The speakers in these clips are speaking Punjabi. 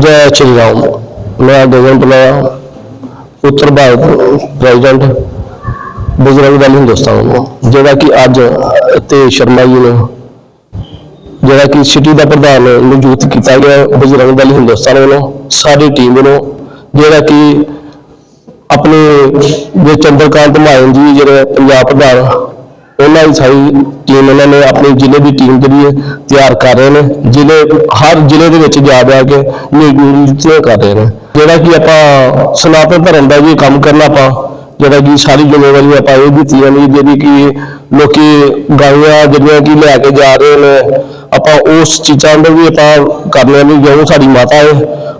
ਜੈ ਸ਼੍ਰੀ ਰਾਮ। ਮੈਂ ਗਗਨ ਪਲਾਇਆ ਉੱਤਰ ਭਾਰਤ ਪ੍ਰੈਜ਼ੀਡੈਂਟ ਬਜਰੰਗ ਦਲ ਹਿੰਦੁਸਤਾਨ ਨੂੰ। ਜਿਹੜਾ ਕਿ ਅੱਜ ਤੇ ਸ਼ਰਮਾ ਜੀ ਨੂੰ, ਜਿਹੜਾ ਕਿ ਸਿਟੀ ਦਾ ਪ੍ਰਧਾਨ ਨਿਯੁਕਤ ਕੀਤਾ ਗਿਆ, ਬਜਰੰਗ ਦਲ ਹਿੰਦੁਸਤਾਨ ਵੱਲੋਂ, ਸਾਡੀ ਟੀਮ ਵੱਲੋਂ, ਜਿਹੜਾ ਕਿ ਆਪਣੇ ਜੋ ਚੰਦਰਕਾਂਤ ਮਾਇਨ ਜੀ, ਜਿਹੜੇ ਪੰਜਾਬ ਪ੍ਰਧਾਨ ਉਹਨਾਂ ਦੀ ਸਾਰੀ ਟੀਮ ਇਹਨਾਂ ਨੇ ਆਪਣੀ ਜ਼ਿਲ੍ਹੇ ਦੀ ਟੀਮ ਜਿਹੜੀ ਹੈ ਤਿਆਰ ਕਰ ਰਹੇ ਨੇ, ਜ਼ਿਲ੍ਹੇ, ਹਰ ਜ਼ਿਲ੍ਹੇ ਦੇ ਵਿੱਚ ਜਾ ਜਾ ਕੇ ਨਿਯੁਕਤੀਆਂ ਕਰ ਰਹੇ ਨੇ। ਜਿਹੜਾ ਕਿ ਆਪਾਂ ਸਨਾਤਨ ਧਰਮ ਦਾ ਵੀ ਕੰਮ ਕਰਨਾ ਆਪਾਂ, ਜਿਹੜਾ ਕਿ ਸਾਰੀ ਜ਼ਿੰਮੇਵਾਰੀ ਆਪਾਂ ਇਹ ਦਿੱਤੀਆਂ ਨੇ ਜਿਹੜੀ ਕਿ ਲੋਕੀ ਗਾਈਆਂ ਜਿਹੜੀਆਂ ਕਿ ਲੈ ਕੇ ਜਾ ਰਹੇ ਨੇ, ਆਪਾਂ ਉਸ ਚੀਜ਼ਾਂ ਦੇ ਵੀ ਆਪਾਂ ਕਰਨੇ ਵੀ ਜੋ ਸਾਡੀ ਮਾਤਾ ਹੈ,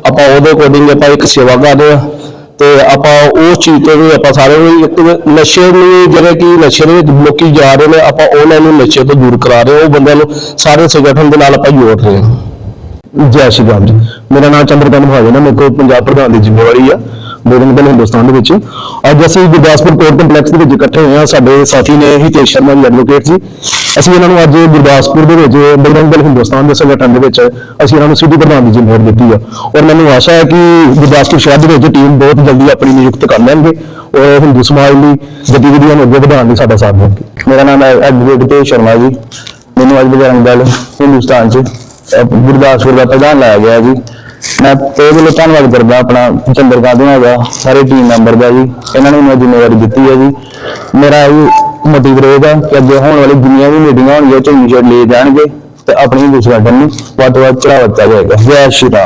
ਆਪਾਂ ਉਹਦੇ ਅਕੋਰਡਿੰਗ ਆਪਾਂ ਇੱਕ ਸੇਵਾ ਕਰ ਰਹੇ ਹਾਂ। ਤੇ ਆਪਾਂ ਉਸ ਚੀਜ਼ ਤੋਂ ਵੀ ਆਪਾਂ ਸਾਰੇ ਨੂੰ ਇੱਕ ਨਸ਼ੇ ਨੂੰ ਜਿਹੜੇ ਕਿ ਨਸ਼ੇ ਦੇ ਵਿੱਚ ਲੋਕੀ ਜਾ ਰਹੇ ਨੇ, ਆਪਾਂ ਉਹਨਾਂ ਨੂੰ ਨਸ਼ੇ ਤੋਂ ਦੂਰ ਕਰਾ ਰਹੇ ਹਾਂ, ਉਹ ਬੰਦਿਆਂ ਨੂੰ ਸਾਰੇ ਸੰਗਠਨ ਦੇ ਨਾਲ ਆਪਾਂ ਜੋੜ ਰਹੇ ਹਾਂ। ਜੈ ਸ਼੍ਰੀ ਰਾਮ ਜੀ। ਮੇਰਾ ਨਾਮ ਚੰਦਰਕਾਂਤ ਮਹਾਜਨ ਹੈ, ਮੇਰੇ ਕੋਲ ਪੰਜਾਬ ਪ੍ਰਧਾਨ ਦੀ ਜ਼ਿੰਮੇਵਾਰੀ ਆ। ਬੋਰਨ ਹਿੰਦੁਸਤਾਨ ਦੇ ਵਿੱਚ। ਅੱਜ ਅਸੀਂ ਗੁਰਦਾਸਪੁਰ ਕੋਰਟ ਕੰਪਲੈਕਸ ਦੇ ਵਿੱਚ ਇਕੱਠੇ ਹੋਏ ਹਾਂ। ਸਾਡੇ ਸਾਥੀ ਨੇ ਹਿਤੇਸ਼ ਸ਼ਰਮਾ ਜੀ ਐਡਵੋਕੇਟ ਜੀ। ਅਸੀਂ ਇਹਨਾਂ ਨੂੰ ਅੱਜ ਗੁਰਦਾਸਪੁਰ ਦੇ ਵਿੱਚ ਬਜਰੰਗ ਹਿੰਦੁਸਤਾਨ ਦੇ ਸੰਗਠਨ ਦੇ ਵਿੱਚ ਅਸੀਂ ਇਹਨਾਂ ਨੂੰ ਸਿਟੀ ਪ੍ਰਧਾਨ ਦੀ ਜ਼ਿੰਮੇਵਾਰੀ ਦਿੱਤੀ ਆ। ਔਰ ਮੈਨੂੰ ਆਸ਼ਾ ਹੈ ਕਿ ਗੁਰਦਾਸਪੁਰ ਸ਼ਹਿਰ ਦੇ ਵਿੱਚ ਟੀਮ ਬਹੁਤ ਜਲਦੀ ਆਪਣੀ ਨਿਯੁਕਤ ਕਰ ਲੈਣਗੇ ਔਰ ਹਿੰਦੂ ਸਮਾਜ ਲਈ ਗਤੀਵਿਧੀਆਂ ਨੂੰ ਅੱਗੇ ਵਧਾਉਣ ਲਈ ਸਾਡਾ ਸਾਥ ਦੇਣਗੇ। ਮੇਰਾ ਨਾਮ ਹੈ ਐਡਵੋਕੇਟ ਹਿਤੇਸ਼ ਸ਼ਰਮਾ ਜੀ। ਮੈਨੂੰ ਅੱਜ ਬਜਰੰਗ ਦਲ ਹਿੰਦੁਸਤਾਨ 'ਚ ਗੁਰਦਾਸਪੁਰ ਦਾ ਪ੍ਰਧਾਨ ਲਾਇਆ ਗਿਆ ਜੀ। ਮੈਂ ਤੇ ਵੱਲੋਂ ਧੰਨਵਾਦ ਕਰਦਾ ਆਪਣਾ ਚੰਦਰਕਾਂਤ ਹੋਣਾ ਦਾ ਸਾਰੇ ਟੀਮ ਮੈਂਬਰ ਦਾ ਜੀ, ਇਹਨਾਂ ਨੇ ਮੈਨੂੰ ਜ਼ਿੰਮੇਵਾਰੀ ਦਿੱਤੀ ਹੈ ਜੀ। ਮੇਰਾ ਇਹ ਮੋਟਿਵ ਰਹੇਗਾ ਕਿ ਅੱਗੇ ਹੋਣ ਵਾਲੀ ਦੁਨੀਆ ਵੀ ਮੀਟਿੰਗਾਂ ਹੋਣਗੀਆਂ ਚੰਗੀ ਛੱਡ ਲਏ ਜਾਣਗੇ ਤੇ ਆਪਣੀ ਦੂਸਰਾ ਨੂੰ ਵੱਧ ਤੋਂ ਵੱਧ ਚੜਾਵਾ ਦਿੱਤਾ ਜਾਏਗਾ। ਜੈ ਸ਼੍ਰੀ ਰਾਮ